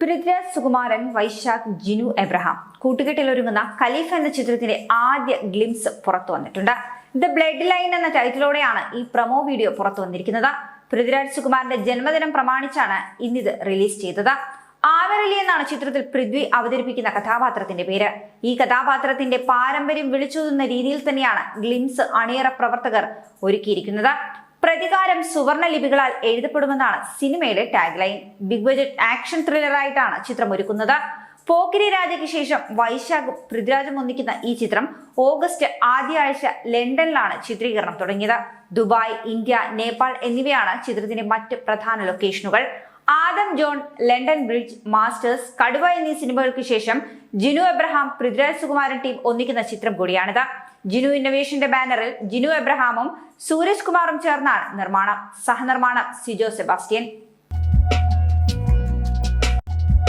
പൃഥ്വിരാജ് സുകുമാരൻ വൈശാഖ് ജിനു എബ്രഹാം കൂട്ടുകെട്ടിലൊരുങ്ങുന്ന ഖലീഫ് എന്ന ചിത്രത്തിന്റെ ആദ്യ ഗ്ലിംസ് പുറത്തു വന്നിട്ടുണ്ട്. ദ ബ്ലഡ് ലൈൻ എന്ന ടൈറ്റിലോടെയാണ് ഈ പ്രൊമോ വീഡിയോ പുറത്തു വന്നിരിക്കുന്നത്. പൃഥ്വിരാജ് സുകുമാരന്റെ ജന്മദിനം പ്രമാണിച്ചാണ് ഇന്നിത് റിലീസ് ചെയ്തത്. ആവരലി എന്നാണ് ചിത്രത്തിൽ പൃഥ്വി അവതരിപ്പിക്കുന്ന കഥാപാത്രത്തിന്റെ പേര്. ഈ കഥാപാത്രത്തിന്റെ പാരമ്പര്യം വിളിച്ചോതുന്ന രീതിയിൽ തന്നെയാണ് ഗ്ലിംസ് അണിയറ പ്രവർത്തകർ ഒരുക്കിയിരിക്കുന്നത്. പ്രതികാരം സുവർണ ലിപികളാൽ എഴുതപ്പെടുമെന്നാണ് സിനിമയുടെ tag line big budget action ത്രില്ലറായിട്ടാണ് ചിത്രം ഒരുക്കുന്നത് പോക്കിരി രാജയ്ക്ക് ശേഷം വൈശാഖ് പൃഥ്വിരാജും ഒന്നിക്കുന്ന ഈ ചിത്രം ഓഗസ്റ്റ് ആദ്യ ആഴ്ച ലണ്ടനിലാണ് ചിത്രീകരണം തുടങ്ങിയത്. ദുബായ് ഇന്ത്യ നേപ്പാൾ എന്നിവയാണ് ചിത്രത്തിന്റെ മറ്റ് പ്രധാന ലൊക്കേഷനുകൾ. Adam John London Bridge Masters Kaduva എന്നീ സിനിമകൾക്ക് ശേഷം ജിനു എബ്രഹാം പൃഥ്വിരാജ് സുകുമാരൻ ടീം ഒന്നിക്കുന്ന ചിത്രം കൂടിയാണിത്. ജിനു ഇന്നൊവേഷന്റെ ബാനറിൽ ജിനു എബ്രഹാമും സൂരജ് കുമാറും ചേർന്നാണ് നിർമ്മാണം. സഹനിർമ്മാണം സിജോ സെബാസ്റ്റ്യൻ.